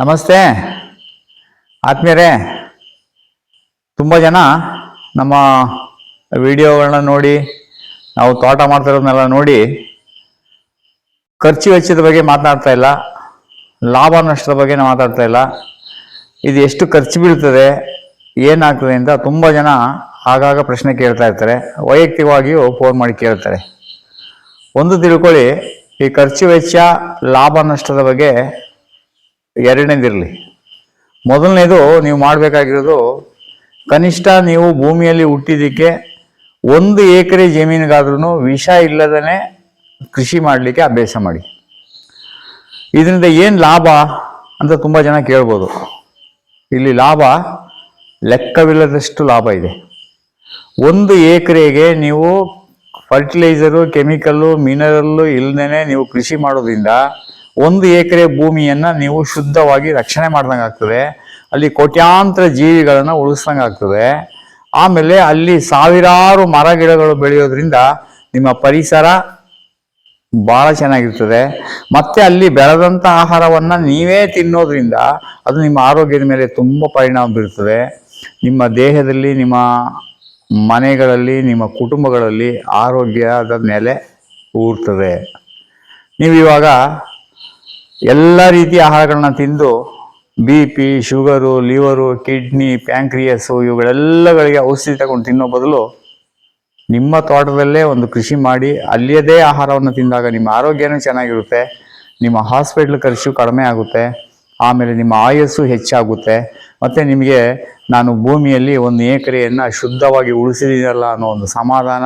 ನಮಸ್ತೆ. ಆತ್ಮೀಯರೇ, ತುಂಬ ಜನ ನಮ್ಮ ವಿಡಿಯೋಗಳನ್ನ ನೋಡಿ, ನಾವು ತೋಟ ಮಾಡ್ತಿರೋದನ್ನೆಲ್ಲ ನೋಡಿ, ಖರ್ಚು ವೆಚ್ಚದ ಬಗ್ಗೆ ಮಾತನಾಡ್ತಾ ಇಲ್ಲ, ಲಾಭ ನಷ್ಟದ ಬಗ್ಗೆ ಮಾತಾಡ್ತಾ ಇಲ್ಲ. ಇದು ಎಷ್ಟು ಖರ್ಚು ಬೀಳ್ತದೆ ಏನಾಗ್ತದೆ ಅಂತ ತುಂಬ ಜನ ಆಗಾಗ ಪ್ರಶ್ನೆ ಕೇಳ್ತಾ ಇರ್ತಾರೆ. ವೈಯಕ್ತಿಕವಾಗಿಯೂ ಫೋನ್ ಮಾಡಿ ಕೇಳ್ತಾರೆ. ಒಂದು ತಿಳ್ಕೊಳ್ಳಿ, ಈ ಖರ್ಚು ವೆಚ್ಚ, ಲಾಭ ನಷ್ಟದ ಬಗ್ಗೆ ಎರಡನೇದಿರಲಿ. ಮೊದಲನೇದು ನೀವು ಮಾಡಬೇಕಾಗಿರೋದು ಕನಿಷ್ಠ ನೀವು ಭೂಮಿಯಲ್ಲಿ ಹುಟ್ಟಿದ್ದಕ್ಕೆ ಒಂದು ಎಕರೆ ಜಮೀನಿಗಾದ್ರೂ ವಿಷ ಇಲ್ಲದೇ ಕೃಷಿ ಮಾಡಲಿಕ್ಕೆ ಅಭ್ಯಾಸ ಮಾಡಿ. ಇದರಿಂದ ಏನು ಲಾಭ ಅಂತ ತುಂಬ ಜನ ಕೇಳ್ಬೋದು. ಇಲ್ಲಿ ಲಾಭ ಲೆಕ್ಕವಿಲ್ಲದಷ್ಟು ಲಾಭ ಇದೆ. ಒಂದು ಎಕರೆಗೆ ನೀವು ಫರ್ಟಿಲೈಸರು ಕೆಮಿಕಲ್ಲು ಮಿನರಲ್ಲು ಇಲ್ಲದೇ ನೀವು ಕೃಷಿ ಮಾಡೋದ್ರಿಂದ ಒಂದು ಎಕರೆ ಭೂಮಿಯನ್ನು ನೀವು ಶುದ್ಧವಾಗಿ ರಕ್ಷಣೆ ಮಾಡ್ದಂಗೆ ಆಗ್ತದೆ. ಅಲ್ಲಿ ಕೋಟ್ಯಾಂತರ ಜೀವಿಗಳನ್ನು ಉಳಿಸ್ದಂಗೆ ಆಗ್ತದೆ. ಆಮೇಲೆ ಅಲ್ಲಿ ಸಾವಿರಾರು ಮರ ಗಿಡಗಳು ಬೆಳೆಯೋದ್ರಿಂದ ನಿಮ್ಮ ಪರಿಸರ ಭಾಳ ಚೆನ್ನಾಗಿರ್ತದೆ. ಮತ್ತೆ ಅಲ್ಲಿ ಬೆಳೆದಂಥ ಆಹಾರವನ್ನು ನೀವೇ ತಿನ್ನೋದ್ರಿಂದ ಅದು ನಿಮ್ಮ ಆರೋಗ್ಯದ ಮೇಲೆ ತುಂಬ ಪರಿಣಾಮ ಬೀರ್ತದೆ. ನಿಮ್ಮ ದೇಹದಲ್ಲಿ, ನಿಮ್ಮ ಮನೆಗಳಲ್ಲಿ, ನಿಮ್ಮ ಕುಟುಂಬಗಳಲ್ಲಿ ಆರೋಗ್ಯದ ನೆಲೆ ಊರ್ತದೆ. ನೀವು ಇವಾಗ ಎಲ್ಲ ರೀತಿಯ ಆಹಾರಗಳನ್ನ ತಿಂದು B P sugar liver kidney pancreas ಇವುಗಳೆಲ್ಲಗಳಿಗೆ ಔಷಧಿ ತಗೊಂಡು ತಿನ್ನೋ ಬದಲು ನಿಮ್ಮ ತೋಟದಲ್ಲೇ ಒಂದು ಕೃಷಿ ಮಾಡಿ ಅಲ್ಲಿಯದೇ ಆಹಾರವನ್ನು ತಿಂದಾಗ ನಿಮ್ಮ ಆರೋಗ್ಯನೂ ಚೆನ್ನಾಗಿರುತ್ತೆ, ನಿಮ್ಮ ಹಾಸ್ಪಿಟ್ಲ್ ಖರ್ಚು ಕಡಿಮೆ ಆಗುತ್ತೆ, ಆಮೇಲೆ ನಿಮ್ಮ ಆಯಸ್ಸು ಹೆಚ್ಚಾಗುತ್ತೆ, ಮತ್ತು ನಿಮಗೆ ನಾನು ಭೂಮಿಯಲ್ಲಿ ಒಂದು ಎಕರೆಯನ್ನು ಶುದ್ಧವಾಗಿ ಉಳಿಸಿದ್ದೀನಲ್ಲ ಅನ್ನೋ ಒಂದು ಸಮಾಧಾನ,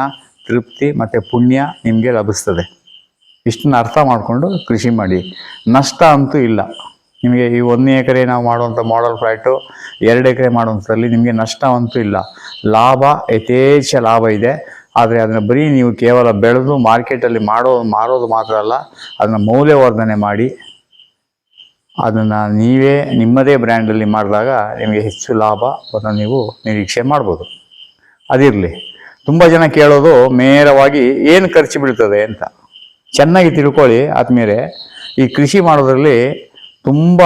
ತೃಪ್ತಿ ಮತ್ತು ಪುಣ್ಯ ನಿಮಗೆ ಲಭಿಸ್ತದೆ. ಇಷ್ಟನ್ನ ಅರ್ಥ ಮಾಡಿಕೊಂಡು ಕೃಷಿ ಮಾಡಿ. ನಷ್ಟ ಅಂತೂ ಇಲ್ಲ. ನಿಮಗೆ ಈ ಒಂದನೇ ಎಕರೆ ನಾವು ಮಾಡುವಂಥ ಮಾಡಲ್ ಫ್ಲಾಟು ಎರಡು ಎಕರೆ ಮಾಡುವಂಥದ್ರಲ್ಲಿ ನಿಮಗೆ ನಷ್ಟ ಅಂತೂ ಇಲ್ಲ. ಲಾಭ, ಯಥೇಚ್ಛ ಲಾಭ ಇದೆ. ಆದರೆ ಅದನ್ನು ಬರೀ ನೀವು ಕೇವಲ ಬೆಳೆದು ಮಾರ್ಕೆಟಲ್ಲಿ ಮಾಡೋ, ಮಾರೋದು ಮಾತ್ರ ಅಲ್ಲ, ಅದನ್ನು ಮೌಲ್ಯವರ್ಧನೆ ಮಾಡಿ, ಅದನ್ನು ನೀವೇ ನಿಮ್ಮದೇ ಬ್ರ್ಯಾಂಡಲ್ಲಿ ಮಾಡಿದಾಗ ನಿಮಗೆ ಹೆಚ್ಚು ಲಾಭವನ್ನು ನೀವು ನಿರೀಕ್ಷೆ ಮಾಡ್ಬೋದು. ಅದಿರಲಿ. ತುಂಬ ಜನ ಕೇಳೋದು ನೇರವಾಗಿ ಏನು ಖರ್ಚು ಬೀಳ್ತದೆ ಅಂತ. ಚೆನ್ನಾಗಿ ತಿಳ್ಕೊಳ್ಳಿ ಆದ್ಮೇಲೆ ಈ ಕೃಷಿ ಮಾಡೋದ್ರಲ್ಲಿ ತುಂಬ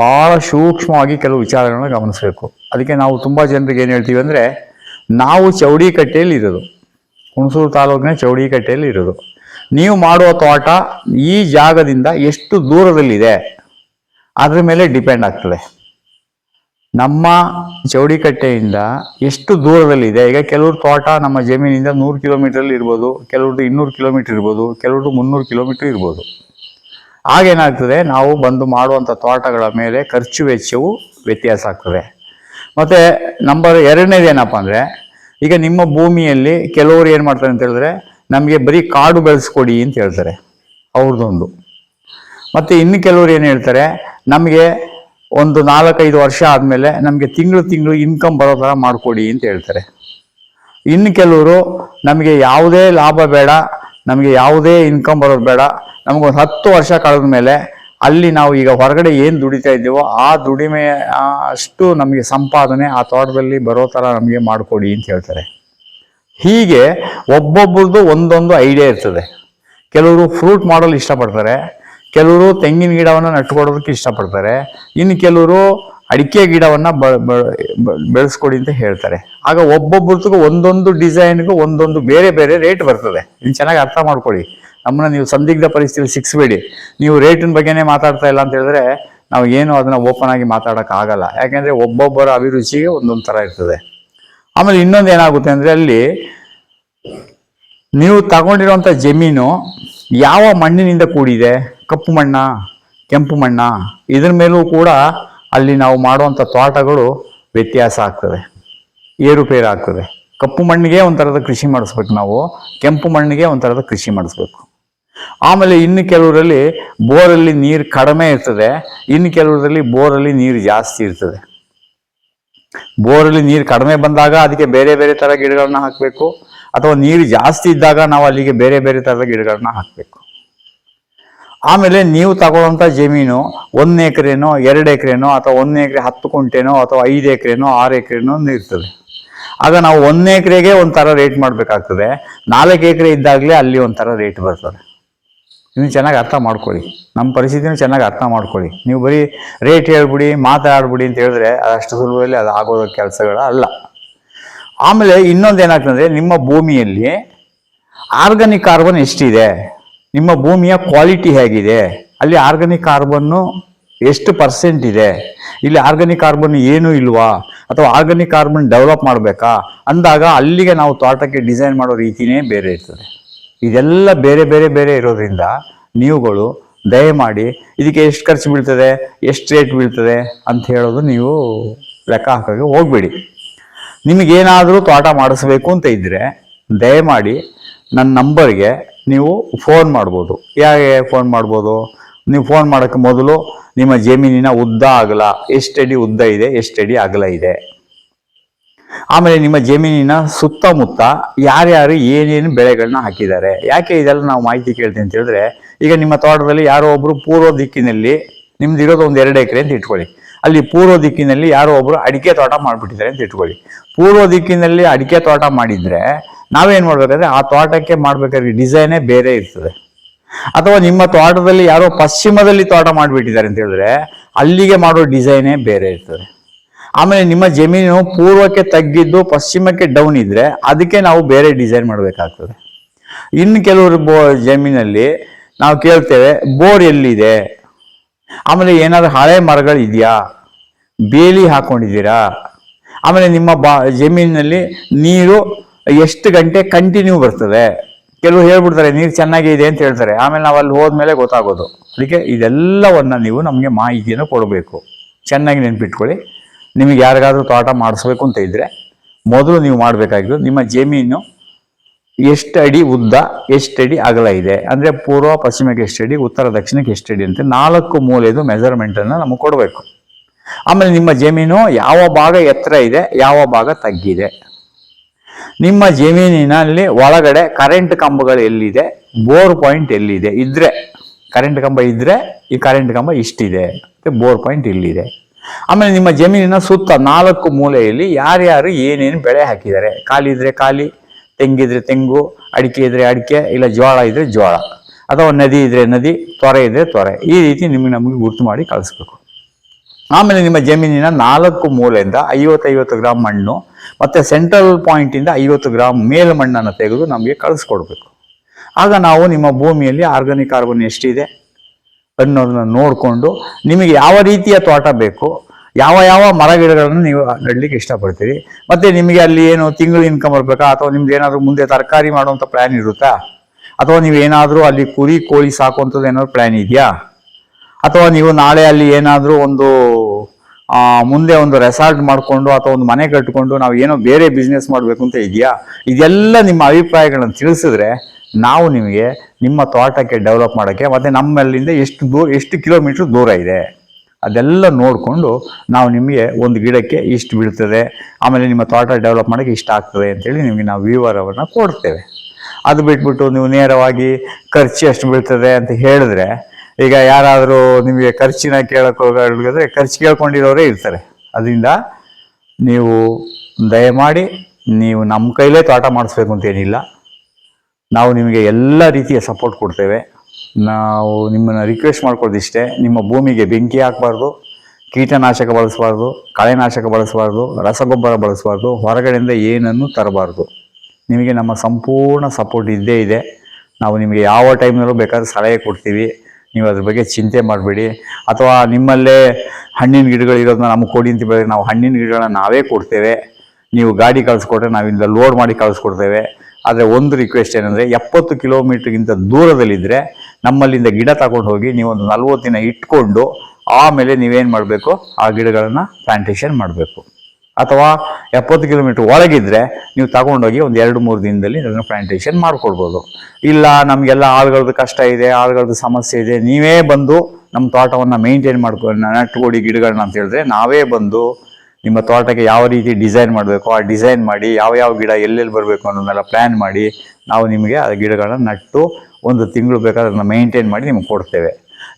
ಭಾಳ ಸೂಕ್ಷ್ಮವಾಗಿ ಕೆಲವು ವಿಚಾರಗಳನ್ನ ಗಮನಿಸಬೇಕು. ಅದಕ್ಕೆ ನಾವು ತುಂಬ ಜನರಿಗೆ ಏನು ಹೇಳ್ತೀವಿ ಅಂದರೆ, ನಾವು ಚೌಡಿ ಕಟ್ಟೆಯಲ್ಲಿ ಇರೋದು. ಹುಣಸೂರು ತಾಲೂಕಿನ ಚೌಡಿ ಕಟ್ಟೆಯಲ್ಲಿ ಇರೋದು. ನೀವು ಮಾಡುವ ತೋಟ ಈ ಜಾಗದಿಂದ ಎಷ್ಟು ದೂರದಲ್ಲಿದೆ, ಅದ್ರ ಮೇಲೆ ಡಿಪೆಂಡ್ ಆಗ್ತದೆ. ನಮ್ಮ ಚೌಡಿಕಟ್ಟೆಯಿಂದ ಎಷ್ಟು ದೂರದಲ್ಲಿದೆ? ಈಗ ಕೆಲವ್ರ ತೋಟ ನಮ್ಮ ಜಮೀನಿಂದ ನೂರು ಕಿಲೋಮೀಟ್ರಲ್ಲಿ ಇರ್ಬೋದು ಕೆಲವ್ರದ್ದು ಇನ್ನೂರು ಕಿಲೋಮೀಟ್ರ್ ಇರ್ಬೋದು ಕೆಲವ್ರದ್ದು ಮುನ್ನೂರು ಕಿಲೋಮೀಟ್ರ್ ಇರ್ಬೋದು. ಆಗೇನಾಗ್ತದೆ ನಾವು ಬಂದು ಮಾಡುವಂಥ ತೋಟಗಳ ಮೇಲೆ ಖರ್ಚು ವೆಚ್ಚವು ವ್ಯತ್ಯಾಸ ಆಗ್ತದೆ. ಮತ್ತು ನಂಬರ್ ಎರಡನೇದು ಏನಪ್ಪ ಅಂದರೆ, ಈಗ ನಿಮ್ಮ ಭೂಮಿಯಲ್ಲಿ ಕೆಲವರು ಏನು ಮಾಡ್ತಾರೆ ಅಂತ ಹೇಳಿದ್ರೆ, ನಮಗೆ ಬರೀ ಕಾಡು ಬೆಳೆಸ್ಕೊಡಿ ಅಂತ ಹೇಳ್ತಾರೆ. ಅವ್ರದ್ದೊಂದು ಮತ್ತು ಇನ್ನು ಕೆಲವರು ಏನು ಹೇಳ್ತಾರೆ, ನಮಗೆ ಒಂದು ನಾಲ್ಕೈದು ವರ್ಷ ಆದಮೇಲೆ ನಮಗೆ ತಿಂಗಳು ತಿಂಗಳು ಇನ್ಕಮ್ ಬರೋ ಥರ ಮಾಡಿಕೊಡಿ ಅಂತ ಹೇಳ್ತಾರೆ. ಇನ್ನು ಕೆಲವರು ನಮಗೆ ಯಾವುದೇ ಲಾಭ ಬೇಡ, ನಮಗೆ ಯಾವುದೇ ಇನ್ಕಮ್ ಬರೋದು ಬೇಡ. ನಮಗೊಂದು ಹತ್ತು ವರ್ಷ ಕಳೆದ ಮೇಲೆ ಅಲ್ಲಿ ನಾವು ಈಗ ಹೊರಗಡೆ ಏನು ದುಡಿತಾ ಇದ್ದೀವೋ ಆ ದುಡಿಮೆ ಅಷ್ಟು ನಮಗೆ ಸಂಪಾದನೆ ಆ ತೋಟದಲ್ಲಿ ಬರೋ ಥರ ನಮಗೆ ಮಾಡಿಕೊಡಿ ಅಂತ ಹೇಳ್ತಾರೆ. ಹೀಗೆ ಒಬ್ಬೊಬ್ರದ್ದು ಒಂದೊಂದು ಐಡಿಯಾ ಇರ್ತದೆ. ಕೆಲವರು ಫ್ರೂಟ್ ಮಾಡಲು ಇಷ್ಟಪಡ್ತಾರೆ ಕೆಲವರು ತೆಂಗಿನ ಗಿಡವನ್ನು ನಟ್ಕೊಡೋದಕ್ಕೆ ಇಷ್ಟಪಡ್ತಾರೆ. ಇನ್ನು ಕೆಲವರು ಅಡಿಕೆ ಗಿಡವನ್ನು ಬೆಳೆಸ್ಕೊಡಿ ಅಂತ ಹೇಳ್ತಾರೆ. ಆಗ ಒಬ್ಬೊಬ್ಬರದಕ್ಕೂ ಒಂದೊಂದು ಡಿಸೈನ್ಗೂ ಒಂದೊಂದು ಬೇರೆ ಬೇರೆ ರೇಟ್ ಬರ್ತದೆ. ಇನ್ನು ಚೆನ್ನಾಗಿ ಅರ್ಥ ಮಾಡ್ಕೊಳ್ಳಿ. ನಮ್ಮನ್ನ ನೀವು ಸಂದಿಗ್ಧ ಪರಿಸ್ಥಿತಿ ಸಿಕ್ಸ್ಬೇಡಿ. ನೀವು ರೇಟಿನ ಬಗ್ಗೆನೇ ಮಾತಾಡ್ತಾ ಇಲ್ಲ ಅಂತ ಹೇಳಿದ್ರೆ ನಾವು ಏನು ಅದನ್ನು ಓಪನ್ ಆಗಿ ಮಾತಾಡೋಕ್ಕಾಗಲ್ಲ. ಯಾಕೆಂದ್ರೆ ಒಬ್ಬೊಬ್ಬರ ಅಭಿರುಚಿಗೆ ಒಂದೊಂದು ಥರ ಇರ್ತದೆ. ಆಮೇಲೆ ಇನ್ನೊಂದು ಏನಾಗುತ್ತೆ ಅಂದರೆ ಅಲ್ಲಿ ನೀವು ತಗೊಂಡಿರುವಂಥ ಜಮೀನು ಯಾವ ಮಣ್ಣಿನಿಂದ ಕೂಡಿದೆ? ಕಪ್ಪು ಮಣ್ಣ, ಕೆಂಪು ಮಣ್ಣ, ಇದ್ರ ಮೇಲೂ ಕೂಡ ಅಲ್ಲಿ ನಾವು ಮಾಡುವಂಥ ತೋಟಗಳು ವ್ಯತ್ಯಾಸ ಆಗ್ತದೆ. ಏರುಪೇರು ಆಗ್ತದೆ. ಕಪ್ಪು ಮಣ್ಣಿಗೆ ಒಂಥರದ ಕೃಷಿ ಮಾಡಿಸ್ಬೇಕು ನಾವು, ಕೆಂಪು ಮಣ್ಣಿಗೆ ಒಂಥರದ ಕೃಷಿ ಮಾಡಿಸ್ಬೇಕು. ಆಮೇಲೆ ಇನ್ನು ಕೆಲವರಲ್ಲಿ ಬೋರಲ್ಲಿ ನೀರು ಕಡಿಮೆ ಇರ್ತದೆ, ಇನ್ನು ಕೆಲವರಲ್ಲಿ ಬೋರಲ್ಲಿ ನೀರು ಜಾಸ್ತಿ ಇರ್ತದೆ. ಬೋರಲ್ಲಿ ನೀರು ಕಡಿಮೆ ಬಂದಾಗ ಅದಕ್ಕೆ ಬೇರೆ ಬೇರೆ ಥರ ಗಿಡಗಳನ್ನ ಹಾಕಬೇಕು, ಅಥವಾ ನೀರು ಜಾಸ್ತಿ ಇದ್ದಾಗ ನಾವು ಅಲ್ಲಿಗೆ ಬೇರೆ ಬೇರೆ ಥರದ ಗಿಡಗಳನ್ನ ಹಾಕಬೇಕು. ಆಮೇಲೆ ನೀವು ತಗೊಳ್ಳೋಂಥ ಜಮೀನು ಒಂದು ಎಕರೆನೋ, ಎರಡು ಎಕರೆನೋ, ಅಥವಾ ಒಂದು ಎಕರೆ ಹತ್ತು ಕುಂಟೆನೋ, ಅಥವಾ ಐದು ಎಕರೆನೋ, ಆರು ಎಕರೆನೋ ಇರ್ತದೆ. ಆಗ ನಾವು ಒಂದು ಎಕರೆಗೆ ಒಂಥರ ರೇಟ್ ಮಾಡಬೇಕಾಗ್ತದೆ. ನಾಲ್ಕು ಎಕರೆ ಇದ್ದಾಗಲೇ ಅಲ್ಲಿ ಒಂಥರ ರೇಟ್ ಬರ್ತದೆ. ಇದನ್ನು ಚೆನ್ನಾಗಿ ಅರ್ಥ ಮಾಡ್ಕೊಳ್ಳಿ. ನಮ್ಮ ಪರಿಸ್ಥಿತಿನೂ ಚೆನ್ನಾಗಿ ಅರ್ಥ ಮಾಡ್ಕೊಳ್ಳಿ. ನೀವು ಬರೀ ರೇಟ್ ಹೇಳ್ಬಿಡಿ, ಮಾತಾಡ್ಬಿಡಿ ಅಂತ ಹೇಳಿದ್ರೆ ಅಷ್ಟು ಸುಲಭದಲ್ಲಿ ಅದು ಆಗೋದ ಕೆಲಸಗಳ ಅಲ್ಲ. ಆಮೇಲೆ ಇನ್ನೊಂದು ಏನಾಗ್ತದೆ, ನಿಮ್ಮ ಭೂಮಿಯಲ್ಲಿ ಆರ್ಗಾನಿಕ್ ಕಾರ್ಬನ್ ಎಷ್ಟಿದೆ? ನಿಮ್ಮ ಭೂಮಿಯ ಕ್ವಾಲಿಟಿ ಹೇಗಿದೆ? ಅಲ್ಲಿ ಆರ್ಗಾನಿಕ್ ಕಾರ್ಬನ್ನು ಎಷ್ಟು ಪರ್ಸೆಂಟ್ ಇದೆ? ಇಲ್ಲಿ ಆರ್ಗಾನಿಕ್ ಕಾರ್ಬನ್ ಏನು ಇಲ್ವಾ? ಅಥವಾ ಆರ್ಗಾನಿಕ್ ಕಾರ್ಬನ್ ಡೆವಲಪ್ ಮಾಡಬೇಕಾ? ಅಂದಾಗ ಅಲ್ಲಿಗೆ ನಾವು ತೋಟಕ್ಕೆ ಡಿಸೈನ್ ಮಾಡೋ ರೀತಿನೇ ಬೇರೆ ಇರ್ತದೆ. ಇದೆಲ್ಲ ಬೇರೆ ಬೇರೆ ಬೇರೆ ಇರೋದ್ರಿಂದ ನೀವುಗಳು ದಯಮಾಡಿ ಇದಕ್ಕೆ ಎಷ್ಟು ಖರ್ಚು ಬೀಳ್ತದೆ? ಎಷ್ಟು ರೇಟ್ ಬೀಳ್ತದೆ? ಅಂತ ಹೇಳೋದು ನೀವು ಲೆಕ್ಕ ಹಾಕೋಕ್ಕೆ ಹೋಗಬೇಡಿ. ನಿಮಗೇನಾದರೂ ತೋಟ ಮಾಡಿಸ್ಬೇಕು ಅಂತ ಇದ್ದರೆ ದಯಮಾಡಿ ನನ್ನ ನಂಬರ್ಗೆ ನೀವು ಫೋನ್ ಮಾಡ್ಬೋದು. ಯಾಕೆ ಫೋನ್ ಮಾಡ್ಬೋದು? ನೀವು ಫೋನ್ ಮಾಡೋಕ್ಕೆ ಮೊದಲು ನಿಮ್ಮ ಜಮೀನಿನ ಉದ್ದ ಅಗಲ ಎಷ್ಟಡಿ ಉದ್ದ ಇದೆ ಎಷ್ಟಡಿ ಅಗಲ ಇದೆ. ಆಮೇಲೆ ನಿಮ್ಮ ಜಮೀನಿನ ಸುತ್ತಮುತ್ತ ಯಾರ್ಯಾರು ಏನೇನು ಬೆಳೆಗಳನ್ನ ಹಾಕಿದ್ದಾರೆ. ಯಾಕೆ ಇದೆಲ್ಲ ನಾವು ಮಾಹಿತಿ ಕೇಳ್ತೀವಿ ಅಂತ ಹೇಳಿದ್ರೆ, ಈಗ ನಿಮ್ಮ ತೋಟದಲ್ಲಿ ಯಾರೋ ಒಬ್ರು ಪೂರ್ವ ದಿಕ್ಕಿನಲ್ಲಿ ನಿಮ್ದು ಇರೋದು ಒಂದು ಎರಡು ಎಕರೆ ಅಂತ ಇಟ್ಕೊಳ್ಳಿ. ಅಲ್ಲಿ ಪೂರ್ವ ದಿಕ್ಕಿನಲ್ಲಿ ಯಾರೋ ಒಬ್ರು ಅಡಿಕೆ ತೋಟ ಮಾಡಿಬಿಟ್ಟಿದ್ದಾರೆ ಅಂತ ಇಟ್ಕೊಳ್ಳಿ. ಪೂರ್ವ ದಿಕ್ಕಿನಲ್ಲಿ ಅಡಿಕೆ ತೋಟ ಮಾಡಿದ್ರೆ ನಾವೇನ್ ಮಾಡ್ಬೇಕಾದ್ರೆ ಆ ತೋಟಕ್ಕೆ ಮಾಡ್ಬೇಕಾದ್ರೆ ಡಿಸೈನೇ ಬೇರೆ ಇರ್ತದೆ. ಅಥವಾ ನಿಮ್ಮ ತೋಟದಲ್ಲಿ ಯಾರೋ ಪಶ್ಚಿಮದಲ್ಲಿ ತೋಟ ಮಾಡಿಬಿಟ್ಟಿದ್ದಾರೆ ಅಂತ ಹೇಳಿದ್ರೆ ಅಲ್ಲಿಗೆ ಮಾಡೋ ಡಿಸೈನೇ ಬೇರೆ ಇರ್ತದೆ. ಆಮೇಲೆ ನಿಮ್ಮ ಜಮೀನು ಪೂರ್ವಕ್ಕೆ ತಗ್ಗಿದ್ದು ಪಶ್ಚಿಮಕ್ಕೆ ಡೌನ್ ಇದ್ರೆ ಅದಕ್ಕೆ ನಾವು ಬೇರೆ ಡಿಸೈನ್ ಮಾಡಬೇಕಾಗ್ತದೆ. ಇನ್ನು ಕೆಲವರು ಬೋ ಜಮೀನಲ್ಲಿ ನಾವು ಕೇಳ್ತೇವೆ, ಬೋರ್ ಎಲ್ಲಿದೆ? ಆಮೇಲೆ ಏನಾದರೂ ಹಳೆ ಮರಗಳಿದೆಯಾ ಬೇಲಿ ಹಾಕೊಂಡಿದ್ದೀರಾ? ಆಮೇಲೆ ನಿಮ್ಮ ಬಾ ಜಮೀನಿನಲ್ಲಿ ನೀರು ಎಷ್ಟು ಗಂಟೆ ಕಂಟಿನ್ಯೂ ಬರ್ತದೆ? ಕೆಲವು ಹೇಳ್ಬಿಡ್ತಾರೆ, ನೀರು ಚೆನ್ನಾಗಿ ಇದೆ ಅಂತ ಹೇಳ್ತಾರೆ. ಆಮೇಲೆ ನಾವು ಅಲ್ಲಿ ಹೋದ್ಮೇಲೆ ಗೊತ್ತಾಗೋದು. ಅದಕ್ಕೆ ಇದೆಲ್ಲವನ್ನು ನೀವು ನಮಗೆ ಮಾಹಿತಿಯನ್ನು ಕೊಡಬೇಕು. ಚೆನ್ನಾಗಿ ನೆನ್ಪಿಟ್ಕೊಳ್ಳಿ. ನಿಮಗೆ ಯಾರಿಗಾದರೂ ತೋಟ ಮಾಡಿಸ್ಬೇಕು ಅಂತ ಇದ್ದರೆ ಮೊದಲು ನೀವು ಮಾಡಬೇಕಾಗಿದ್ದು ನಿಮ್ಮ ಜಮೀನು ಎಷ್ಟು ಅಡಿ ಉದ್ದ, ಎಷ್ಟು ಅಡಿ ಅಗಲ ಇದೆ. ಅಂದರೆ ಪೂರ್ವ ಪಶ್ಚಿಮಕ್ಕೆ ಎಷ್ಟು ಅಡಿ, ಉತ್ತರ ದಕ್ಷಿಣಕ್ಕೆ ಎಷ್ಟು ಅಡಿ ಅಂತ ನಾಲ್ಕು ಮೂಲೆಯದು ಮೆಜರ್ಮೆಂಟನ್ನು ನಮಗೆ ಕೊಡಬೇಕು. ಆಮೇಲೆ ನಿಮ್ಮ ಜಮೀನು ಯಾವ ಭಾಗ ಎತ್ತರ ಇದೆ, ಯಾವ ಭಾಗ ತಗ್ಗಿದೆ. ನಿಮ್ಮ ಜಮೀನಿನಲ್ಲಿ ಒಳಗಡೆ ಕರೆಂಟ್ ಕಂಬಗಳು ಎಲ್ಲಿದೆ? ಬೋರ್ ಪಾಯಿಂಟ್ ಎಲ್ಲಿದೆ? ಇದ್ರೆ ಕರೆಂಟ್ ಕಂಬ ಇದ್ರೆ, ಈ ಕರೆಂಟ್ ಕಂಬ ಇಷ್ಟಿದೆ. ಬೋರ್ ಪಾಯಿಂಟ್ ಇಲ್ಲಿದೆ. ಆಮೇಲೆ ನಿಮ್ಮ ಜಮೀನಿನ ಸುತ್ತ ನಾಲ್ಕು ಮೂಲೆಯಲ್ಲಿ ಯಾರ್ಯಾರು ಏನೇನು ಬೆಳೆ ಹಾಕಿದ್ದಾರೆ? ಖಾಲಿ ಇದ್ರೆ ಖಾಲಿ, ತೆಂಗಿದ್ರೆ ತೆಂಗು, ಅಡಿಕೆ ಇದ್ರೆ ಅಡಿಕೆ, ಇಲ್ಲ ಜೋಳ ಇದ್ರೆ ಜೋಳ ಅಥವಾ ನದಿ ಇದ್ರೆ ನದಿ, ತೊರೆ ಇದ್ರೆ ತೊರೆ, ಈ ರೀತಿ ನಿಮಗೆ ನಮಗೆ ಗುರುತು ಮಾಡಿ ಕಳಿಸ್ಬೇಕು. ಆಮೇಲೆ ನಿಮ್ಮ ಜಮೀನಿನ ನಾಲ್ಕು ಮೂಲೆಯಿಂದ ಐವತ್ತೈವತ್ತು ಗ್ರಾಮ್ ಮಣ್ಣು ಮತ್ತೆ ಸೆಂಟ್ರಲ್ ಪಾಯಿಂಟಿಂದ ಐವತ್ತು ಗ್ರಾಮ್ ಮೇಲ್ಮಣ್ಣನ್ನು ತೆಗೆದು ನಮಗೆ ಕಳಿಸ್ಕೊಡ್ಬೇಕು. ಆಗ ನಾವು ನಿಮ್ಮ ಭೂಮಿಯಲ್ಲಿ ಆರ್ಗಾನಿಕ್ ಕಾರ್ಬನ್ ಎಷ್ಟಿದೆ ಅನ್ನೋದನ್ನ ನೋಡಿಕೊಂಡು ನಿಮಗೆ ಯಾವ ರೀತಿಯ ತೋಟ ಬೇಕು, ಯಾವ ಯಾವ ಮರ ಗಿಡಗಳನ್ನು ನೀವು ನೆಡ್ಲಿಕ್ಕೆ ಇಷ್ಟಪಡ್ತೀರಿ, ಮತ್ತೆ ನಿಮಗೆ ಅಲ್ಲಿ ಏನು ತಿಂಗಳು ಇನ್ಕಮ್ ಬರ್ಬೇಕಾ, ಅಥವಾ ನಿಮ್ದು ಏನಾದರೂ ಮುಂದೆ ತರಕಾರಿ ಮಾಡುವಂಥ ಪ್ಲಾನ್ ಇರುತ್ತಾ, ಅಥವಾ ನೀವು ಏನಾದರೂ ಅಲ್ಲಿ ಕುರಿ ಕೋಳಿ ಸಾಕುವಂಥದ್ದು ಏನಾದ್ರು ಪ್ಲಾನ್ ಇದೆಯಾ, ಅಥವಾ ನೀವು ನಾಳೆ ಅಲ್ಲಿ ಏನಾದರೂ ಒಂದು ಮುಂದೆ ಒಂದು ರೆಸಾರ್ಟ್ ಮಾಡಿಕೊಂಡು ಅಥವಾ ಒಂದು ಮನೆ ಕಟ್ಟಿಕೊಂಡು ನಾವು ಏನೋ ಬೇರೆ ಬಿಸ್ನೆಸ್ ಮಾಡಬೇಕು ಅಂತ ಇದೆಯಾ? ಇದೆಲ್ಲ ನಿಮ್ಮ ಅಭಿಪ್ರಾಯಗಳನ್ನು ತಿಳಿಸಿದ್ರೆ ನಾವು ನಿಮಗೆ ನಿಮ್ಮ ತೋಟಕ್ಕೆ ಡೆವಲಪ್ ಮಾಡೋಕ್ಕೆ ಮತ್ತು ನಮ್ಮಲ್ಲಿಂದ ಎಷ್ಟು ದೂರ, ಎಷ್ಟು ಕಿಲೋಮೀಟ್ರ್ ದೂರ ಇದೆ? ಅದೆಲ್ಲ ನೋಡಿಕೊಂಡು ನಾವು ನಿಮಗೆ ಒಂದು ಗಿಡಕ್ಕೆ ಇಷ್ಟು ಬೀಳ್ತದೆ, ಆಮೇಲೆ ನಿಮ್ಮ ತೋಟ ಡೆವಲಪ್ ಮಾಡೋಕ್ಕೆ ಇಷ್ಟ ಆಗ್ತದೆ ಅಂತೇಳಿ ನಿಮಗೆ ನಾವು ವಿವರವನ್ನು ಕೊಡ್ತೇವೆ. ಅದು ಬಿಟ್ಬಿಟ್ಟು ನೀವು ನೇರವಾಗಿ ಖರ್ಚು ಎಷ್ಟು ಬೀಳ್ತದೆ ಅಂತ ಹೇಳಿದ್ರೆ ಈಗ ಯಾರಾದರೂ ನಿಮಗೆ ಖರ್ಚಿನ ಕೇಳಕ್ಕೆ ಖರ್ಚು ಕೇಳ್ಕೊಂಡಿರೋರೇ ಇರ್ತಾರೆ. ಅದರಿಂದ ನೀವು ದಯಮಾಡಿ ನೀವು ನಮ್ಮ ಕೈಲೇ ತೋಟ ಮಾಡಿಸ್ಬೇಕು ಅಂತೇನಿಲ್ಲ ನಾವು ನಿಮಗೆ ಎಲ್ಲ ರೀತಿಯ ಸಪೋರ್ಟ್ ಕೊಡ್ತೇವೆ. ನಾವು ನಿಮ್ಮನ್ನು ರಿಕ್ವೆಸ್ಟ್ ಮಾಡ್ಕೊಳ್ಳೋದಿಷ್ಟೇ ನಿಮ್ಮ ಭೂಮಿಗೆ ಬೆಂಕಿ ಹಾಕಬಾರ್ದು, ಕೀಟನಾಶಕ ಬಳಸಬಾರ್ದು, ಕಳೆನಾಶಕ ಬಳಸಬಾರ್ದು, ರಸಗೊಬ್ಬರ ಬಳಸಬಾರ್ದು, ಹೊರಗಡೆಯಿಂದ ಏನನ್ನು ತರಬಾರ್ದು. ನಿಮಗೆ ನಮ್ಮ ಸಂಪೂರ್ಣ ಸಪೋರ್ಟ್ ಇದ್ದೇ ಇದೆ. ನಾವು ನಿಮಗೆ ಯಾವ ಟೈಮ್ನಲ್ಲೂ ಬೇಕಾದ್ರೆ ಸಲಹೆ ಕೊಡ್ತೀವಿ. ನೀವು ಅದ್ರ ಬಗ್ಗೆ ಚಿಂತೆ ಮಾಡಬೇಡಿ. ಅಥವಾ ನಿಮ್ಮಲ್ಲೇ ಹಣ್ಣಿನ ಗಿಡಗಳು ಇರೋದನ್ನ ನಮಗೆ ಕೊಡಿ ಅಂತ ಹೇಳಿದ್ರೆ ನಾವು ಹಣ್ಣಿನ ಗಿಡಗಳನ್ನ ನಾವೇ ಕೊಡ್ತೇವೆ. ನೀವು ಗಾಡಿ ಕಳಿಸ್ಕೊಟ್ರೆ ನಾವಿಂದ ಲೋಡ್ ಮಾಡಿ ಕಳಿಸ್ಕೊಡ್ತೇವೆ. ಆದರೆ ಒಂದು ರಿಕ್ವೆಸ್ಟ್ ಏನಂದರೆ ಎಪ್ಪತ್ತು ಕಿಲೋಮೀಟ್ರಿಗಿಂತ ದೂರದಲ್ಲಿದ್ದರೆ ನಮ್ಮಲ್ಲಿಂದ ಗಿಡ ತಗೊಂಡು ಹೋಗಿ ನೀವು ಒಂದು ನಲ್ವತ್ತು ದಿನ ಇಟ್ಕೊಂಡು ಆಮೇಲೆ ನೀವೇನು ಮಾಡಬೇಕು? ಆ ಗಿಡಗಳನ್ನು ಪ್ಲಾಂಟೇಶನ್ ಮಾಡಬೇಕು. ಅಥವಾ ಎಪ್ಪತ್ತು ಕಿಲೋಮೀಟ್ರ್ ಒಳಗಿದ್ರೆ ನೀವು ತಗೊಂಡೋಗಿ ಒಂದು ಎರಡು ಮೂರು ದಿನದಲ್ಲಿ ಅದನ್ನು ಪ್ಲಾಂಟೇಷನ್ ಮಾಡ್ಕೊಡ್ಬೋದು ಇಲ್ಲ, ನಮಗೆಲ್ಲ ಆಳುಗಳದ್ದು ಕಷ್ಟ ಇದೆ, ಆಳುಗಳದ್ದು ಸಮಸ್ಯೆ ಇದೆ. ನೀವೇ ಬಂದು ನಮ್ಮ ತೋಟವನ್ನು ಮೇಂಟೈನ್ ಮಾಡ್ಕೊ ನಟ್ಕೊಡಿ ಗಿಡಗಳನ್ನ ಅಂತ ಹೇಳಿದ್ರೆ ನಾವೇ ಬಂದು ನಿಮ್ಮ ತೋಟಕ್ಕೆ ಯಾವ ರೀತಿ ಡಿಸೈನ್ ಮಾಡಬೇಕು ಆ ಡಿಸೈನ್ ಮಾಡಿ, ಯಾವ ಯಾವ ಗಿಡ ಎಲ್ಲೆಲ್ಲಿ ಬರಬೇಕು ಅನ್ನೋದನ್ನೆಲ್ಲ ಪ್ಲ್ಯಾನ್ ಮಾಡಿ, ನಾವು ನಿಮಗೆ ಆ ಗಿಡಗಳನ್ನ ನಟ್ಟು ಒಂದು ತಿಂಗಳು ಬೇಕಾದ್ರೆ ಮೈಂಟೇನ್ ಮೇಂಟೈನ್ ಮಾಡಿ ನಿಮ್ಗೆ ಕೊಡ್ತೇವೆ.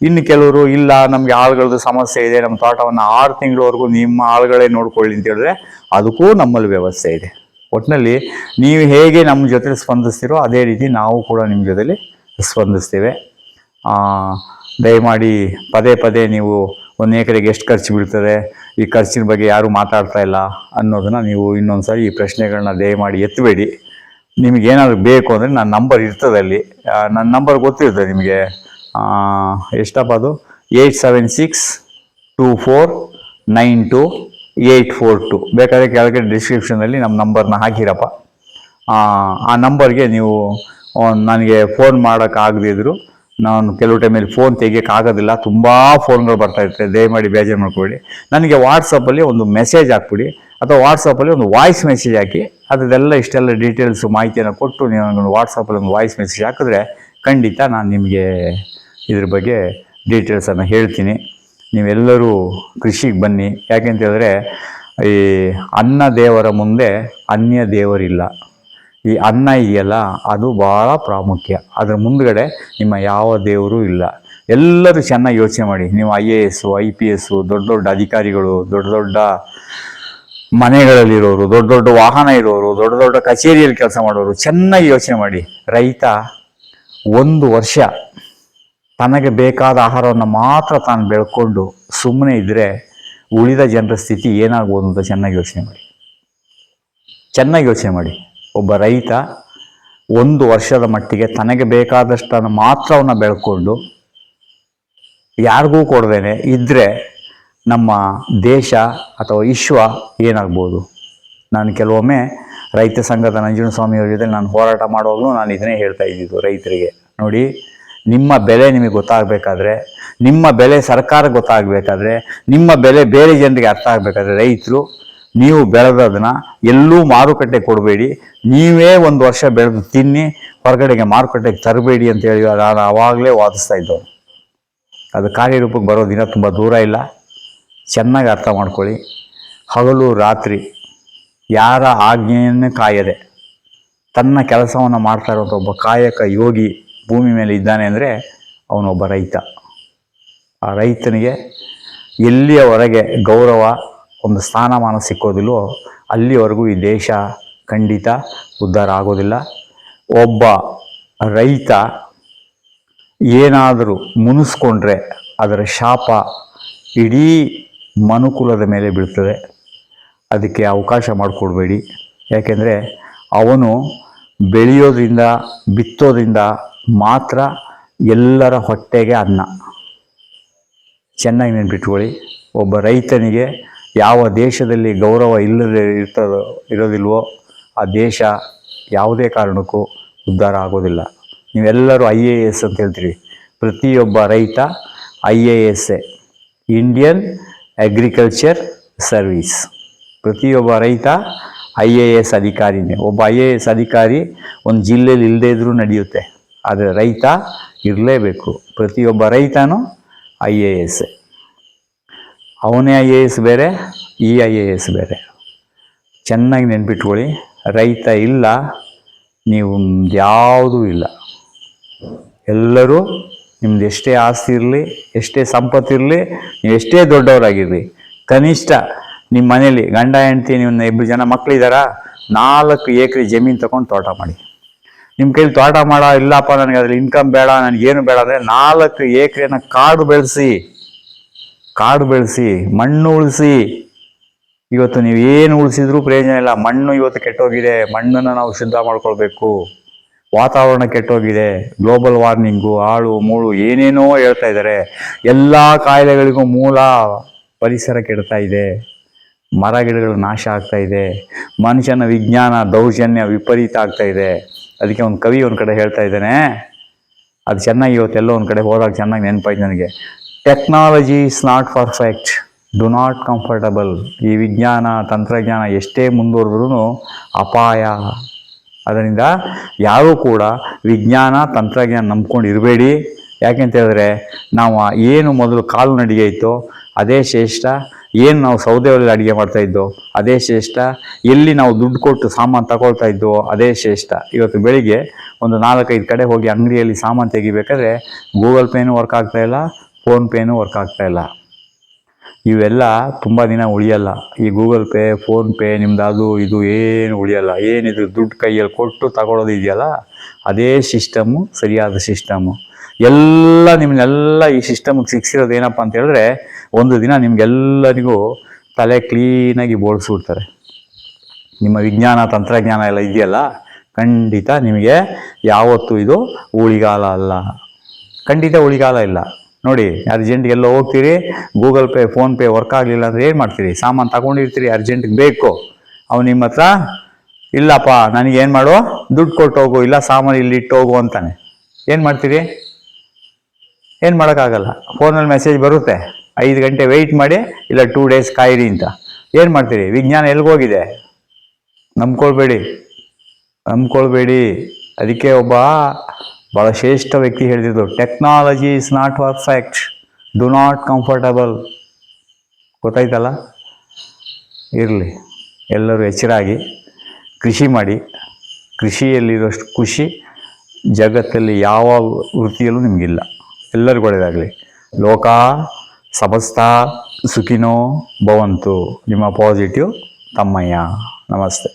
ಇನ್ನು ಕೆಲವರು, ಇಲ್ಲ, ನಮಗೆ ಆಳುಗಳದ್ದು ಸಮಸ್ಯೆ ಇದೆ, ನಮ್ಮ ತೋಟವನ್ನು ಆರು ತಿಂಗಳವರೆಗೂ ನಿಮ್ಮ ಆಳುಗಳೇ ನೋಡ್ಕೊಳ್ಳಿ ಅಂತ ಹೇಳಿದ್ರೆ ಅದಕ್ಕೂ ನಮ್ಮಲ್ಲಿ ವ್ಯವಸ್ಥೆ ಇದೆ. ಒಟ್ಟಿನಲ್ಲಿ ನೀವು ಹೇಗೆ ನಮ್ಮ ಜೊತೆ ಸ್ಪಂದಿಸ್ತೀರೋ ಅದೇ ರೀತಿ ನಾವು ಕೂಡ ನಿಮ್ಮ ಜೊತೆಲಿ ಸ್ಪಂದಿಸ್ತೇವೆ. ದಯಮಾಡಿ ಪದೇ ಪದೇ ನೀವು ಒಂದು ಎಕರೆಗೆ ಎಷ್ಟು ಖರ್ಚು ಬೀಳ್ತದೆ, ಈ ಖರ್ಚಿನ ಬಗ್ಗೆ ಯಾರೂ ಮಾತಾಡ್ತಾ ಇಲ್ಲ ಅನ್ನೋದನ್ನು ನೀವು ಇನ್ನೊಂದು ಸಾರಿ ಈ ಪ್ರಶ್ನೆಗಳನ್ನ ದಯಮಾಡಿ ಎತ್ತಬೇಡಿ. ನಿಮಗೆ ಏನಾದರೂ ಬೇಕು ಅಂದರೆ ನನ್ನ ನಂಬರ್ ಇರ್ತದೆ ಅಲ್ಲಿ. ನನ್ನ ನಂಬರ್ ಗೊತ್ತಿರ್ತದೆ ನಿಮಗೆ. ಎಷ್ಟಪ್ಪ ಅದು? Eight seven six two four nine two eight four two. ಬೇಕಾದರೆ ಕೆಳಗೆ ಡಿಸ್ಕ್ರಿಪ್ಷನಲ್ಲಿ ನಮ್ಮ ನಂಬರ್ನ ಹಾಕಿರಪ್ಪ. ಆ, ನಂಬರ್ಗೆ ನೀವು ನನಗೆ ಫೋನ್ ಮಾಡೋಕ್ಕಾಗದಿದ್ರು ನಾನು ಕೆಲವು ಟೈಮಲ್ಲಿ ಫೋನ್ ತೆಗಿಯೋಕ್ಕಾಗೋದಿಲ್ಲ ತುಂಬ ಫೋನ್ಗಳು ಬರ್ತಾಯಿರ್ತವೆ ದಯಮಾಡಿ ಬೇಜಾರು ಮಾಡ್ಕೊಳ್ಳಿ ನನಗೆ ವಾಟ್ಸಪ್ಪಲ್ಲಿ ಒಂದು ಮೆಸೇಜ್ ಹಾಕ್ಬಿಡಿ. ಅಥವಾ ವಾಟ್ಸಪ್ಪಲ್ಲಿ ಒಂದು ವಾಯ್ಸ್ ಮೆಸೇಜ್ ಹಾಕಿ. ಅದರದೆಲ್ಲ ಇಷ್ಟೆಲ್ಲ ಡೀಟೇಲ್ಸು ಮಾಹಿತಿಯನ್ನು ಕೊಟ್ಟು ನೀವು ನನಗೊಂದು ವಾಟ್ಸಪ್ಪಲ್ಲಿ ಒಂದು ವಾಯ್ಸ್ ಮೆಸೇಜ್ ಹಾಕಿದ್ರೆ ಖಂಡಿತ ನಾನು ನಿಮಗೆ ಇದ್ರ ಬಗ್ಗೆ ಡೀಟೇಲ್ಸನ್ನು ಹೇಳ್ತೀನಿ. ನೀವೆಲ್ಲರೂ ಕೃಷಿಗೆ ಬನ್ನಿ. ಯಾಕೆಂತೇಳಿದ್ರೆ ಈ ಅನ್ನ ದೇವರ ಮುಂದೆ ಅನ್ಯ ದೇವರಿಲ್ಲ. ಈ ಅನ್ನ ಇದೆಯಲ್ಲ, ಅದು ಭಾಳ ಪ್ರಾಮುಖ್ಯ. ಅದರ ಮುಂದಗಡೆ ನಿಮ್ಮ ಯಾವ ದೇವರು ಇಲ್ಲ. ಎಲ್ಲರೂ ಚೆನ್ನಾಗಿ ಯೋಚನೆ ಮಾಡಿ. ನೀವು I A S I P S ದೊಡ್ಡ ದೊಡ್ಡ ಅಧಿಕಾರಿಗಳು, ದೊಡ್ಡ ದೊಡ್ಡ ಮನೆಗಳಲ್ಲಿರೋರು, ದೊಡ್ಡ ದೊಡ್ಡ ವಾಹನ ಇರೋರು, ದೊಡ್ಡ ದೊಡ್ಡ ಕಚೇರಿಯಲ್ಲಿ ಕೆಲಸ ಮಾಡೋರು, ಚೆನ್ನಾಗಿ ಯೋಚನೆ ಮಾಡಿ. ರೈತ ಒಂದು ವರ್ಷ ತನಗೆ ಬೇಕಾದ ಆಹಾರವನ್ನು ಮಾತ್ರ ತಾನು ಬೆಳ್ಕೊಂಡು ಸುಮ್ಮನೆ ಇದ್ದರೆ ಉಳಿದ ಜನರ ಸ್ಥಿತಿ ಏನಾಗ್ಬೋದು ಅಂತ ಚೆನ್ನಾಗಿ ಯೋಚನೆ ಮಾಡಿ. ಚೆನ್ನಾಗಿ ಯೋಚನೆ ಮಾಡಿ. ಒಬ್ಬ ರೈತ ಒಂದು ವರ್ಷದ ಮಟ್ಟಿಗೆ ತನಗೆ ಬೇಕಾದಷ್ಟನ್ನು ಮಾತ್ರವನ್ನು ಬೆಳ್ಕೊಂಡು ಯಾರಿಗೂ ಕೊಡದೇನೆ ಇದ್ದರೆ ನಮ್ಮ ದೇಶ ಅಥವಾ ವಿಶ್ವ ಏನಾಗ್ಬೋದು? ನಾನು ಕೆಲವೊಮ್ಮೆ ರೈತ ಸಂಘದ ನಂಜುನಸ್ವಾಮಿಯವ್ರ ಜೊತೆ ನಾನು ಹೋರಾಟ ಮಾಡುವಾಗಲೂ ನಾನು ಇದನ್ನೇ ಹೇಳ್ತಾ ಇದ್ದಿದ್ದು ರೈತರಿಗೆ. ನೋಡಿ ನಿಮ್ಮ ಬೆಲೆ ನಿಮಗೆ ಗೊತ್ತಾಗಬೇಕಾದ್ರೆ, ನಿಮ್ಮ ಬೆಲೆ ಸರ್ಕಾರ ಗೊತ್ತಾಗಬೇಕಾದ್ರೆ, ನಿಮ್ಮ ಬೆಲೆ ಬೇರೆ ಜನರಿಗೆ ಅರ್ಥ ಆಗಬೇಕಾದ್ರೆ ರೈತರು, ನೀವು ಬೆಳೆದದನ್ನ ಎಲ್ಲೂ ಮಾರುಕಟ್ಟೆ ಕೊಡಬೇಡಿ. ನೀವೇ ಒಂದು ವರ್ಷ ಬೆಳೆದು ತಿನ್ನಿ, ಹೊರಗಡೆಗೆ ಮಾರುಕಟ್ಟೆಗೆ ತರಬೇಡಿ ಅಂತ ಹೇಳಿ ನಾನು ಆವಾಗಲೇ ವಾದಿಸ್ತಾ ಇದ್ದವನು. ಅದು ಕಾರ್ಯರೂಪಕ್ಕೆ ಬರೋ ದಿನ ತುಂಬ ದೂರ ಇಲ್ಲ. ಚೆನ್ನಾಗಿ ಅರ್ಥ ಮಾಡ್ಕೊಳ್ಳಿ. ಹಗಲು ರಾತ್ರಿ ಯಾರ ಆಜ್ಞೆಯನ್ನು ಕಾಯದೆ, ತನ್ನ ಕೆಲಸವನ್ನು ಮಾಡ್ತಾ ಇರುವಂಥ ಒಬ್ಬ ಕಾಯಕ ಯೋಗಿ ಭೂಮಿ ಮೇಲೆ ಇದ್ದಾನೆ ಅಂದರೆ ಅವನೊಬ್ಬ ರೈತ. ಆ ರೈತನಿಗೆ ಎಲ್ಲಿಯವರೆಗೆ ಗೌರವ, ಒಂದು ಸ್ಥಾನಮಾನ ಸಿಕ್ಕೋದಿಲ್ಲೋ ಅಲ್ಲಿವರೆಗೂ ಈ ದೇಶ ಖಂಡಿತ ಉದ್ಧಾರ ಆಗೋದಿಲ್ಲ. ಒಬ್ಬ ರೈತ ಏನಾದರೂ ಮುನಿಸ್ಕೊಂಡ್ರೆ ಅದರ ಶಾಪ ಇಡೀ ಮನುಕುಲದ ಮೇಲೆ ಬೀಳ್ತದೆ. ಅದಕ್ಕೆ ಅವಕಾಶ ಮಾಡಿಕೊಡ್ಬೇಡಿ. ಯಾಕೆಂದರೆ ಅವನು ಬೆಳೆಯೋದ್ರಿಂದ, ಬಿತ್ತೋದ್ರಿಂದ ಮಾತ್ರ ಎಲ್ಲರ ಹೊಟ್ಟೆಗೆ ಅನ್ನ. ಚೆನ್ನಾಗಿ ನೆನ್ಪಿಟ್ಕೊಳ್ಳಿ ಒಬ್ಬ ರೈತನಿಗೆ ಯಾವ ದೇಶದಲ್ಲಿ ಗೌರವ ಇಲ್ಲದೆ ಇರ್ತದೋ, ಇರೋದಿಲ್ವೋ, ಆ ದೇಶ ಯಾವುದೇ ಕಾರಣಕ್ಕೂ ಉದ್ಧಾರ ಆಗೋದಿಲ್ಲ. ನೀವೆಲ್ಲರೂ ಐ ಎ ಎಸ್ ಅಂತ ಹೇಳ್ತೀರಿ. ಪ್ರತಿಯೊಬ್ಬ ರೈತ I A S A, Indian agriculture service. ಪ್ರತಿಯೊಬ್ಬ ರೈತ ಐ ಎ ಎಸ್ ಅಧಿಕಾರಿನೇ. ಒಬ್ಬ ಐ ಎ ಎಸ್ ಅಧಿಕಾರಿ ಒಂದು ಜಿಲ್ಲೆಯಲ್ಲಿ ಇಲ್ಲದೇ ಇದ್ದರೂ ನಡೆಯುತ್ತೆ. ಆದರೆ ರೈತ ಇರಲೇಬೇಕು. ಪ್ರತಿಯೊಬ್ಬ ರೈತನೂ ಐ ಎ ಎಸ್ ಅವನೇ ಐ ಎ ಎಸ್ ಬೇರೆ, ಈ ಐ ಎ ಎಸ್ ಬೇರೆ. ಚೆನ್ನಾಗಿ ನೆನ್ಪಿಟ್ಕೊಳ್ಳಿ, ರೈತ ಇಲ್ಲ, ನೀವು ಯಾವುದೂ ಇಲ್ಲ. ಎಲ್ಲರೂ ನಿಮ್ದು ಎಷ್ಟೇ ಆಸ್ತಿ ಇರಲಿ, ಎಷ್ಟೇ ಸಂಪತ್ತಿರಲಿ ನೀವು ಎಷ್ಟೇ ದೊಡ್ಡವರಾಗಿರಲಿ, ಕನಿಷ್ಠ ನಿಮ್ಮ ಮನೇಲಿ ಗಂಡ, ಹೆಂಡತಿ ನಿಮ್ಮ ಇಬ್ಬರು ಜನ ಮಕ್ಕಳಿದ್ದಾರಾ ನಾಲ್ಕು ಎಕರೆ ಜಮೀನು ತಗೊಂಡು ತೋಟ ಮಾಡಿ. ನಿಮ್ಮ ಕೈಲಿ ತೋಟ ಮಾಡ, ಇಲ್ಲಪ್ಪ, ನನಗೆ ಅದ್ರಲ್ಲಿ ಇನ್ಕಮ್ ಬೇಡ ನನಗೇನು ಬೇಡ ಅಂದರೆ ನಾಲ್ಕು ಎಕರೆನ ಕಾಡು ಬೆಳೆಸಿ ಕಾಡು ಬೆಳೆಸಿ, ಮಣ್ಣು ಉಳಿಸಿ. ಇವತ್ತು ನೀವು ಏನು ಉಳಿಸಿದ್ರೂ ಪ್ರಯೋಜನ ಇಲ್ಲ. ಮಣ್ಣು ಇವತ್ತು ಕೆಟ್ಟೋಗಿದೆ. ಮಣ್ಣನ್ನು ನಾವು ಶುದ್ಧ ಮಾಡ್ಕೊಳ್ಬೇಕು. ವಾತಾವರಣ ಕೆಟ್ಟೋಗಿದೆ. ಗ್ಲೋಬಲ್ ವಾರ್ಮಿಂಗು ಆಳು ಮೂಳು, ಏನೇನೋ ಹೇಳ್ತಾ ಇದ್ದಾರೆ. ಎಲ್ಲ ಕಾಯಿಲೆಗಳಿಗೂ ಮೂಲ ಪರಿಸರ ಕೆಡ್ತಾ ಇದೆ. ಮರ ಗಿಡಗಳು ನಾಶ ಆಗ್ತಾ ಇದೆ. ಮನುಷ್ಯನ ವಿಜ್ಞಾನ, ದೌರ್ಜನ್ಯ ವಿಪರೀತ ಆಗ್ತಾ ಇದೆ. ಅದಕ್ಕೆ ಒಂದು ಕವಿ ಒಂದು ಕಡೆ ಹೇಳ್ತಾ ಇದ್ದಾನೆ, ಅದು ಚೆನ್ನಾಗಿ ಇವತ್ತೆಲ್ಲೋ ಒಂದು ಕಡೆ ಹೋದಾಗ ಚೆನ್ನಾಗಿ ನೆನಪಾಯ್ತು ನನಗೆ. Technology is not perfect do not comfortable ಈ ವಿಜ್ಞಾನ, ತಂತ್ರಜ್ಞಾನ ಎಷ್ಟೇ ಮುಂದುವರೆದ್ರೂ ಅಪಾಯ. ಅದರಿಂದ ಯಾರೂ ಕೂಡ ವಿಜ್ಞಾನ, ತಂತ್ರಜ್ಞಾನ ನಂಬ್ಕೊಂಡು ಇರಬೇಡಿ. ಯಾಕೆಂತ ಹೇಳಿದ್ರೆ, ನಾವು ಏನು ಮೊದಲು ಕಾಲು ನಡಿಗೆ ಇತ್ತು, ಅದೇ ಶ್ರೇಷ್ಠ. ಏನು ನಾವು ಸೌದೆ ಒಲೆಯಲ್ಲಿ ಅಡುಗೆ ಮಾಡ್ತಾ ಇದ್ದೋ, ಅದೇ ಶ್ರೇಷ್ಠ. ಎಲ್ಲಿ ನಾವು ದುಡ್ಡು ಕೊಟ್ಟು ಸಾಮಾನು ತಗೊಳ್ತಾ ಇದ್ದೋ, ಅದೇ ಶ್ರೇಷ್ಠ. ಇವತ್ತು ಬೆಳಿಗ್ಗೆ ಒಂದು ನಾಲ್ಕೈದು ಕಡೆ ಹೋಗಿ ಅಂಗಡಿಯಲ್ಲಿ ಸಾಮಾನು ತೆಗಿಬೇಕಾದ್ರೆ ಗೂಗಲ್ ಪೇನೂ ವರ್ಕ್ ಆಗ್ತಾ ಇಲ್ಲ, ಫೋನ್ ಪೇನೂ ವರ್ಕ್ ಆಗ್ತಾ ಇಲ್ಲ. ಇವೆಲ್ಲ ತುಂಬ ದಿನ ಉಳಿಯಲ್ಲ. ಈ ಗೂಗಲ್ ಪೇ ಫೋನ್ಪೇ ನಿಮ್ದು ಅದು ಇದು ಏನು ಉಳಿಯಲ್ಲ. ಏನಿದು ದುಡ್ಡು ಕೈಯಲ್ಲಿ ಕೊಟ್ಟು ತಗೊಳ್ಳೋದು ಇದೆಯಲ್ಲ, ಅದೇ ಸಿಸ್ಟಮು, ಸರಿಯಾದ ಸಿಸ್ಟಮು. ಎಲ್ಲ ನಿಮ್ಮನ್ನೆಲ್ಲ ಈ ಸಿಸ್ಟಮ್ಗೆ ಸಿಕ್ಸಿರೋದು ಏನಪ್ಪ ಅಂತ ಹೇಳಿದ್ರೆ ಒಂದು ದಿನ ನಿಮಗೆಲ್ಲರಿಗೂ ತಲೆ ಕ್ಲೀನಾಗಿ ಬೋಳಿಸ್ಬಿಡ್ತಾರೆ. ನಿಮ್ಮ ವಿಜ್ಞಾನ, ತಂತ್ರಜ್ಞಾನ ಎಲ್ಲ ಇದೆಯಲ್ಲ, ಖಂಡಿತ ನಿಮಗೆ ಯಾವತ್ತೂ ಇದು ಉಳಿಗಾಲ ಅಲ್ಲ. ಖಂಡಿತ ಉಳಿಗಾಲ ಇಲ್ಲ. ನೋಡಿ ಅರ್ಜೆಂಟ್ಗೆ ಎಲ್ಲೋ ಹೋಗ್ತೀರಿ ಗೂಗಲ್ ಪೇ ಫೋನ್ಪೇ ವರ್ಕ್ ಆಗಲಿಲ್ಲ ಅಂದರೆ ಏನು ಮಾಡ್ತೀರಿ? ಸಾಮಾನು ತಗೊಂಡಿರ್ತೀರಿ ಅರ್ಜೆಂಟ್ಗೆ ಬೇಕು. ಅವ್ನು ನಿಮ್ಮ ಹತ್ರ, ಇಲ್ಲಪ್ಪ, ನನಗೆ ಏನು ಮಾಡು? ದುಡ್ಡು ಕೊಟ್ಟು ಹೋಗು, ಇಲ್ಲ ಸಾಮಾನು ಇಲ್ಲಿ ಇಟ್ಟು ಹೋಗು ಅಂತಾನೆ. ಏನು ಮಾಡ್ತೀರಿ? ಏನು ಮಾಡೋಕ್ಕಾಗಲ್ಲ. ಫೋನಲ್ಲಿ ಮೆಸೇಜ್ ಬರುತ್ತೆ. ಐದು ಗಂಟೆ ವೆಯ್ಟ್ ಮಾಡಿ, ಇಲ್ಲ ಟೂ ಡೇಸ್ ಕಾಯಿರಿ ಅಂತ. ಏನು ಮಾಡ್ತೀರಿ? ವಿಜ್ಞಾನ ಎಲ್ಗೋಗಿದೆ ನಂಬ್ಕೊಳ್ಬೇಡಿ. ನಂಬ್ಕೊಳ್ಬೇಡಿ. ಅದಕ್ಕೆ ಒಬ್ಬ ಭಾಳ ಶ್ರೇಷ್ಠ ವ್ಯಕ್ತಿ ಹೇಳಿದ್ರು technology is not perfect do not comfortable ಗೊತ್ತಾಯ್ತಲ್ಲ? ಇರಲಿ. ಎಲ್ಲರೂ ಎಚ್ಚರಾಗಿ ಕೃಷಿ ಮಾಡಿ. ಕೃಷಿಯಲ್ಲಿರೋಷ್ಟು ಖುಷಿ ಜಗತ್ತಲ್ಲಿ ಯಾವ ವೃತ್ತಿಯಲ್ಲೂ ನಿಮಗಿಲ್ಲ. ಎಲ್ಲರಿಗೂ ಒಳ್ಳೆಯದಾಗಲಿ ಲೋಕ సమస్త సుఖినో భవంతు. నిమ పాజిటివ్ తమ్మయ్య నమస్తే